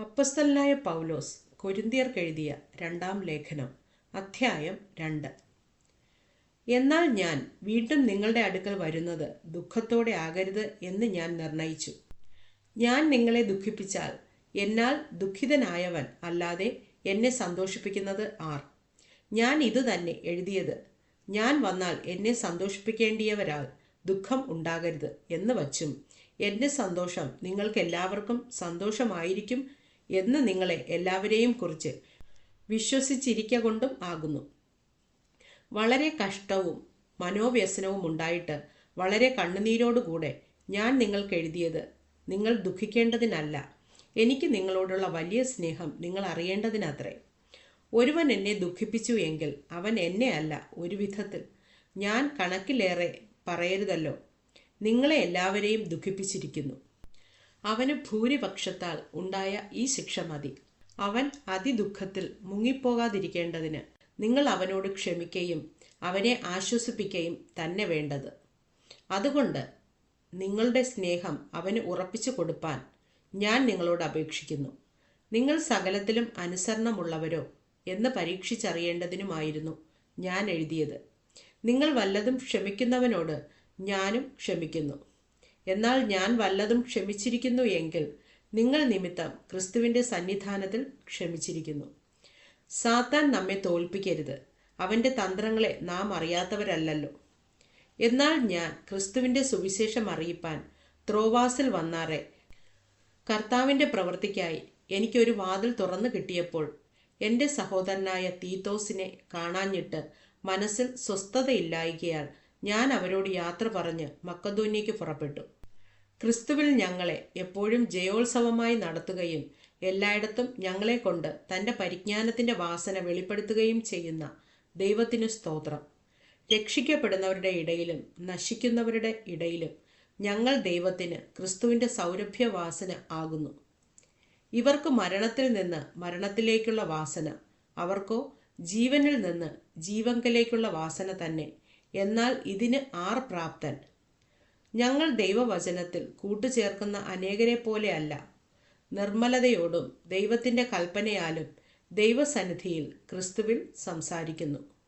അപ്പസ്തലനായ പൗലോസ് കൊരിന്തിയർക്കെഴുതിയ രണ്ടാം ലേഖനം അധ്യായം രണ്ട്. എന്നാൽ ഞാൻ വീണ്ടും നിങ്ങളുടെ അടുക്കൽ വരുന്നത് ദുഃഖത്തോടെ ആകരുത് എന്ന് ഞാൻ നിർണയിച്ചു. ഞാൻ നിങ്ങളെ ദുഃഖിപ്പിച്ചാൽ എന്നാൽ ദുഃഖിതനായവൻ അല്ലാതെ എന്നെ സന്തോഷിപ്പിക്കുന്നത് ആർ? ഞാൻ ഇതുതന്നെ എഴുതിയത്. ഞാൻ വന്നാൽ എന്നെ സന്തോഷിപ്പിക്കേണ്ടിയവരാൽ ദുഃഖം ഉണ്ടാകരുത് എന്ന് വച്ചും എന്റെ സന്തോഷം നിങ്ങൾക്കെല്ലാവർക്കും സന്തോഷമായിരിക്കും എന്ന് നിങ്ങളെ എല്ലാവരെയും കുറിച്ച് വിശ്വസിച്ചിരിക്ക കൊണ്ടും ആകുന്നു. വളരെ കഷ്ടവും മനോവ്യസനവും ഉണ്ടായിട്ട് വളരെ കണ്ണുനീരോടുകൂടെ ഞാൻ നിങ്ങൾക്ക് എഴുതിയത് നിങ്ങൾ ദുഃഖിക്കേണ്ടതിനല്ല. എനിക്ക് നിങ്ങളോടുള്ള വലിയ സ്നേഹം നിങ്ങൾ അറിയേണ്ടതിനത്രേ. ഒരുവൻ എന്നെ ദുഃഖിപ്പിച്ചു എങ്കിൽ അവൻ എന്നെ അല്ല ഒരു വിധത്തിൽ. ഞാൻ കണക്കിലേറെ പറയരുതല്ലോ. നിങ്ങളെ എല്ലാവരെയും ദുഃഖിപ്പിച്ചിരിക്കുന്നു. അവന് ഭൂരിപക്ഷത്താൽ ഉണ്ടായ ഈ ശിക്ഷ മതി. അവൻ അതിദുഃഖത്തിൽ മുങ്ങിപ്പോകാതിരിക്കേണ്ടതിന് നിങ്ങൾ അവനോട് ക്ഷമിക്കുകയും അവനെ ആശ്വസിപ്പിക്കുകയും തന്നെ വേണ്ടത്. അതുകൊണ്ട് നിങ്ങളുടെ സ്നേഹം അവന് ഉറപ്പിച്ചു കൊടുപ്പാൻ ഞാൻ നിങ്ങളോട് അപേക്ഷിക്കുന്നു. നിങ്ങൾ സകലത്തിലും അനുസരണമുള്ളവരോ എന്ന് പരീക്ഷിച്ചറിയേണ്ടതിനുമായിരുന്നു ഞാൻ എഴുതിയത്. നിങ്ങൾ വല്ലതും ക്ഷമിക്കുന്നവനോട് ഞാനും ക്ഷമിക്കുന്നു. എന്നാൽ ഞാൻ വല്ലതും ക്ഷമിച്ചിരിക്കുന്നു എങ്കിൽ നിങ്ങൾ നിമിത്തം ക്രിസ്തുവിന്റെ സന്നിധാനത്തിൽ ക്ഷമിച്ചിരിക്കുന്നു. സാത്താൻ നമ്മെ തോൽപ്പിക്കരുത്. അവന്റെ തന്ത്രങ്ങളെ നാം അറിയാത്തവരല്ലല്ലോ. എന്നാൽ ഞാൻ ക്രിസ്തുവിന്റെ സുവിശേഷം അറിയിപ്പാൻ ത്രോവാസിൽ വന്നാറെ. കർത്താവിന്റെ പ്രവൃത്തിക്കായി എനിക്കൊരു വാതിൽ തുറന്നു കിട്ടിയപ്പോൾ എന്റെ സഹോദരനായ തീത്തോസിനെ കാണാഞ്ഞിട്ട് മനസ്സിൽ സ്വസ്ഥതയില്ലായികയാൽ ഞാൻ അവരോട് യാത്ര പറഞ്ഞ് മക്കദൂന്യയ്ക്ക് പുറപ്പെട്ടു. ക്രിസ്തുവിൽ ഞങ്ങളെ എപ്പോഴും ജയോത്സവമായി നടത്തുകയും എല്ലായിടത്തും ഞങ്ങളെ കൊണ്ട് തന്റെ പരിജ്ഞാനത്തിന്റെ വാസന വെളിപ്പെടുത്തുകയും ചെയ്യുന്ന ദൈവത്തിനു സ്തോത്രം. രക്ഷിക്കപ്പെടുന്നവരുടെ ഇടയിലും നശിക്കുന്നവരുടെ ഇടയിലും ഞങ്ങൾ ദൈവത്തിന് ക്രിസ്തുവിന്റെ സൗരഭ്യവാസന ആകുന്നു. ഇവർക്ക് മരണത്തിൽ നിന്ന് മരണത്തിലേക്കുള്ള വാസന അവർക്കോ ജീവനിൽ നിന്ന് ജീവങ്കലേക്കുള്ള വാസന തന്നെ. എന്നാൽ ഇതിന് ആർ പ്രാപ്തൻ. ഞങ്ങൾ ദൈവവചനത്തിൽ കൂട്ടുചേർക്കുന്ന അനേകരെ പോലെയല്ല. നിർമ്മലതയോടും ദൈവത്തിന്റെ കൽപ്പനയാലും ദൈവസന്നിധിയിൽ ക്രിസ്തുവിൽ സംസാരിക്കുന്നു.